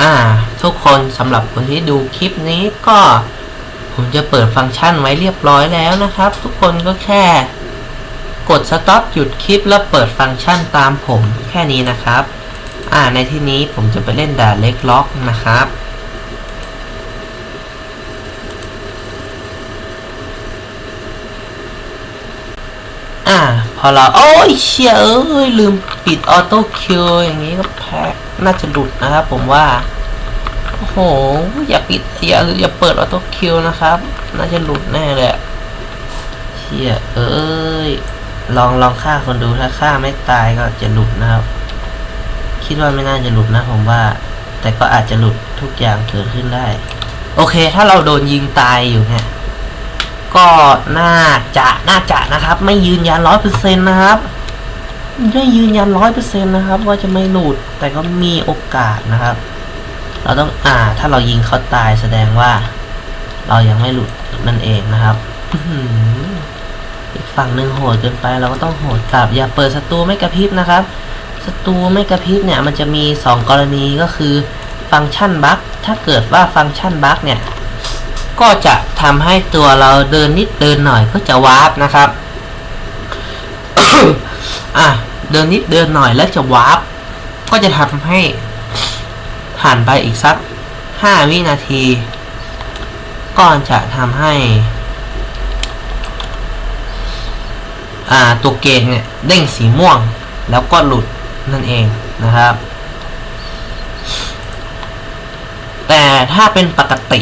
อ่า ทุกคนสำหรับคนที่ดูคลิปนี้ก็ ผมจะเปิดฟังก์ชันไว้เรียบร้อยแล้วนะครับ ทุกคนก็แค่ กด stop หยุดคลิปแล้วเปิดฟังก์ชันตามผมแค่นี้นะครับ อ่าในที่นี้ผมจะไปเล่นด่านเล็กล็อกนะครับอ่าพอเราโอ้ยเชี่ยเอ้ยลืมปิดออโต้คิวอย่างนี้ก็แพ้ น่าจะหลุดนะครับผมว่า โอ้โห อย่าปิดอย่าอย่าเปิดออโต้คิวนะครับ น่าจะหลุดแน่เลยอะเชี่ยเอ้ย ลองลองฆ่าคนดูถ้าฆ่าไม่ตายก็จะหลุดนะครับ คิดว่าไม่น่าจะหลุดนะผมว่า แต่ก็อาจจะหลุดทุกอย่างเกิดขึ้นได้ โอเค ถ้าเราโดนยิงตายอยู่เนี่ยก็น่าจะน่าจะนะครับ ไม่ยืนยันร้อยเปอร์เซ็นต์นะครับ ไม่ยืนยันร้อยเปอร์เซ็นต์นะครับ ว่าจะไม่หลุดแต่ก็มีโอกาสนะครับ เราต้องอ่าถ้าเรายิงเขาตายแสดงว่า เรายังไม่หลุดนั่นเองนะครับอีกฝั่งหนึ่งโหดเกินไปเราก็ต้องโหดกลับ อย่าเปิดศัตรูไม่กระพริบนะครับศัตรูไม่กระพริบเนี่ยมันจะมี 2 กรณีก็คือฟังก์ชันบั๊กถ้าเกิดว่าฟังก์ชันบั๊กเนี่ยก็จะทำให้ตัวเราเดินนิดเดินหน่อยก็จะวาร์ปนะครับ อะเดินนิดเดินหน่อยแล้วจะวาร์ปก็จะทำให้ผ่านไปอีกสักห้าวินาที ก็จะทำให้ อ่าตัวเกณฑ์เนี่ยเด้งสีม่วง แล้วก็หลุดนั่นเองนะครับ แต่ถ้าเป็นปกติ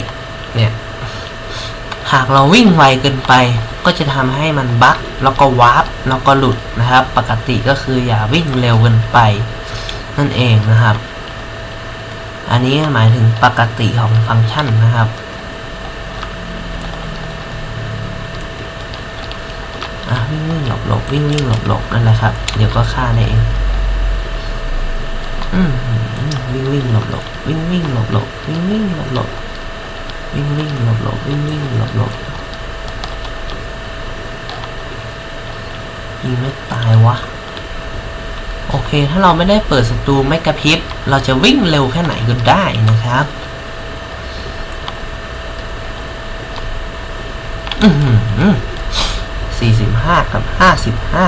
เนี่ย หากเราวิ่งไวเกินไป ก็จะทำให้มันบั๊กแล้วก็วาร์ปแล้วก็หลุดนะครับ ปกติก็คืออย่าวิ่งเร็วเกินไป นั่นเองนะครับ อันนี้หมายถึงปกติของฟังก์ชันนะครับอะวิ่งวิ่งหลบหลบวิ่งวิ่งหลบหลบนั่นแหละครับ เดี๋ยวก็ฆ่าได้เองวิ่งวิ่งหลบหลบวิ่งวิ่งหลบหลบวิ่งวิ่งหลบหลบวิ่งวิ่งหลบหลบวิ่งวิ่งหลบหลบยิง ไม่ตายวะ โอเค ถ้าเราไม่ได้เปิดศัตรูไม่กระพริบ เราจะวิ่งเร็วแค่ไหนก็ได้นะครับอือหือสี่สิบห้ากับห้าสิบห้า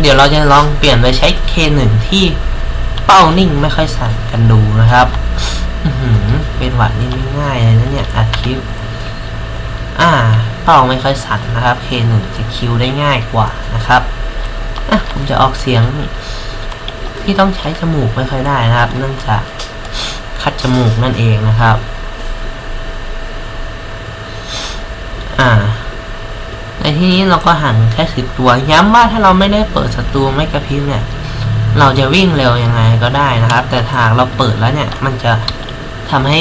เดี๋ยวเราจะลองเปลี่ยนไปใช้ K1 ที่เป้านิ่งไม่ค่อยสั่นกันดูนะครับอือหือเป็นหวัดนี่ไม่ง่ายเลยนะเนี่ยอัดคลิป อ่า เป้าไม่ค่อยสั่นนะครับ K1 จะคิวได้ง่ายกว่านะครับอะผมจะออกเสียงที่ต้องใช้จมูกไม่ค่อยได้นะครับ เนื่องจากคัดจมูกนั่นเองนะครับ อ่า ในที่นี้เราก็หันแค่สิบตัว ย้ำว่าถ้าเราไม่ได้เปิดศัตรูไม่กระพริบเนี่ย เราจะวิ่งเร็วยังไงก็ได้นะครับ แต่ถ้าหากเราเปิดแล้วเนี่ย มันจะทำให้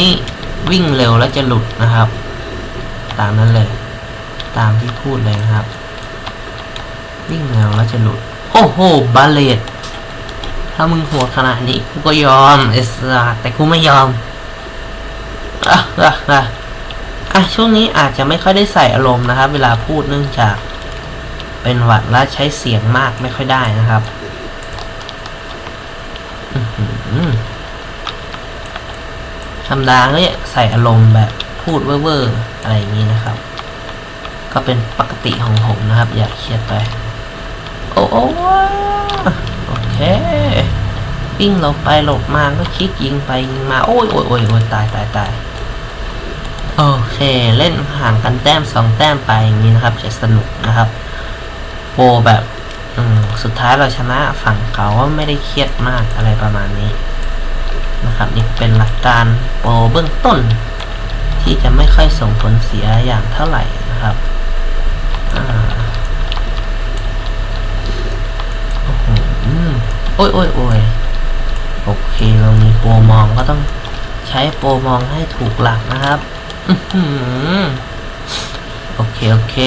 วิ่งเร็วแล้วจะหลุดนะครับ ตามนั้นเลย ตามที่พูดเลยนะครับ วิ่งเร็วแล้วจะหลุด โอ้โหบาเลตถ้ามึงหัวขนาดนี้กูก็ยอมไอ้สัสแต่กูไม่ยอมอะอะอะอะช่วงนี้อาจจะไม่ค่อยได้ใส่อารมณ์นะครับ เวลาพูดเนื่องจาก เป็นหวัดและใช้เสียงมากไม่ค่อยได้นะครับธรรมดาก็เนี่ยใส่อารมณ์แบบพูดเว่อร์อะไรอย่างนี้นะครับ ก็เป็นปกติของผมนะครับ อย่าเครียดไป โอ้โอ้โอเควิ่งหลบไปหลบมาก็คลิกยิงไปยิงมา โอ้ยโอ้ยโอ้ยโอ้ยตายตายตายโอเค เล่นห่างกันแต้มสองแต้มไปอย่างนี้นะครับ จะสนุกนะครับโปแบบอืมสุดท้ายเราชนะฝั่งเขาว่าไม่ได้เครียดมากอะไรประมาณนี้นะครับ นี่เป็นหลักการโปรเบื้องต้น ที่จะไม่ค่อยส่งผลเสียอย่างเท่าไหร่นะครับ โอ้ยโอ้ยโอ้ยโอเค เรามีโปรมองก็ต้องใช้โปรมองให้ถูกหลักนะครับโอเค โอเค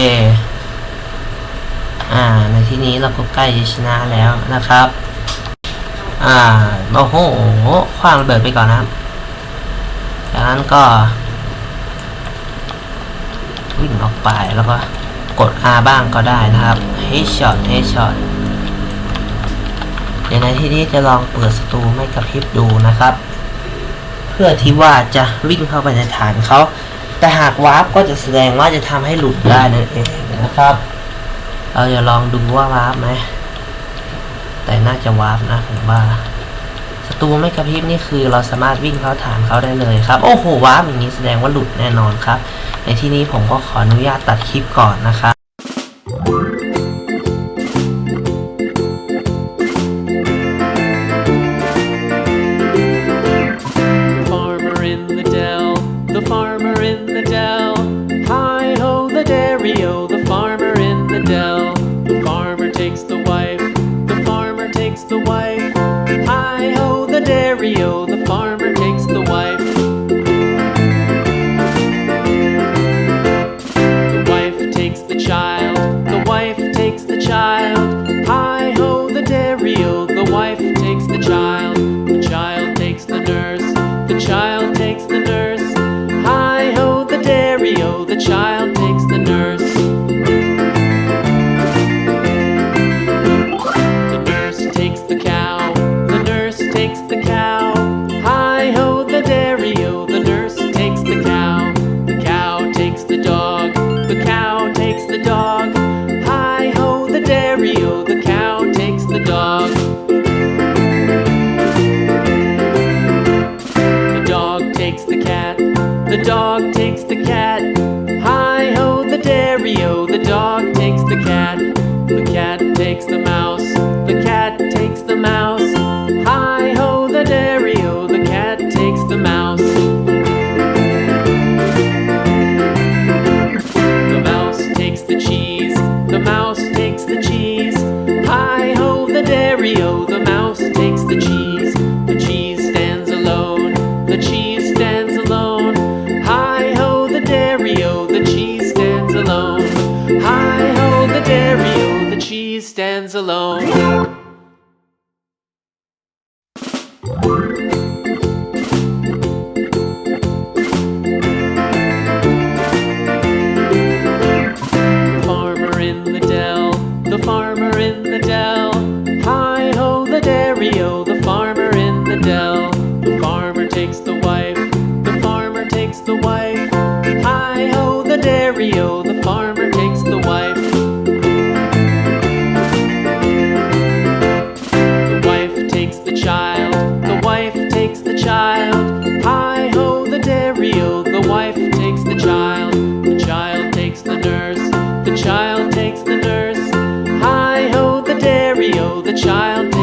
อ่า ในที่นี้เราก็ใกล้จะชนะแล้วนะครับ อ่าโอ้โหคว้างระเบิดไปก่อนนะครับจากนั้นก็ วิ่งออกไปแล้วก็ กด R บ้างก็ได้นะครับ Headshot Headshot เดี๋ยวในที่นี้จะลองเปิดสตูไม่กระพริบดูนะครับ เพื่อที่ว่าจะวิ่งเข้าไปในฐานเขา แต่หากวาร์ปก็จะแสดงว่าจะทำให้หลุดได้นั่นเองนะครับ เราจะลองดูว่าวาร์ปไหม แต่น่าจะวาร์ปนะผมว่า ศัตรูไม่กระพริบนี่คือเราสามารถวิ่งเข้าฐานเขาได้เลยครับ โอ้โหว้าอย่างนี้แสดงว่าหลุดแน่นอนครับ ในที่นี้ผมก็ขออนุญาตตัดคลิปก่อนนะครับ alone. Farmer in the dell, the farmer in the dell, the farmer in the dell. Child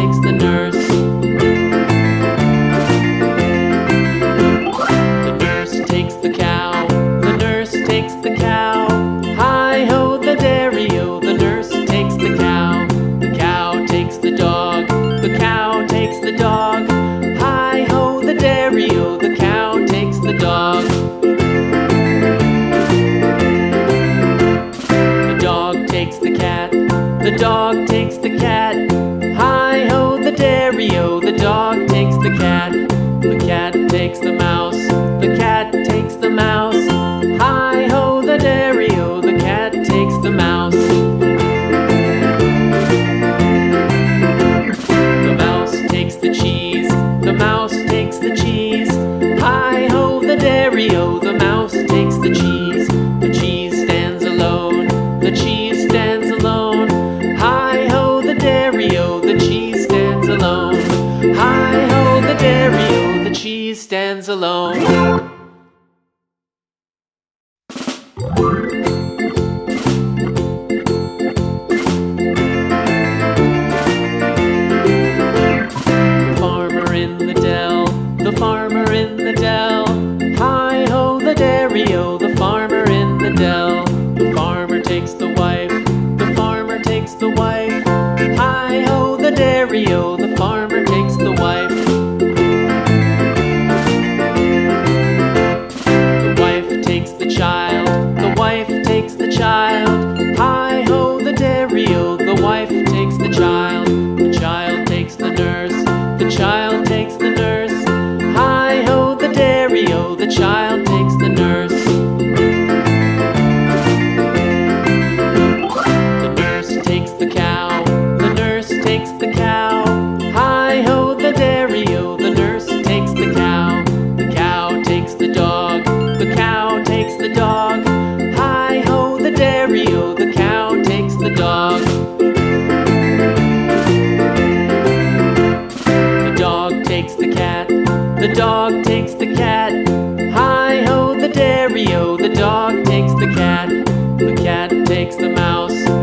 the cow. Hi ho, the dairy o, the nurse takes the cow. The cow takes the dog. The cow takes the dog. Hi ho, the dairy o, the cow takes the dog. The dog takes the cat. The dog takes the cat. Hi ho, the dairy o, the dog takes the cat. The cat takes the mouse.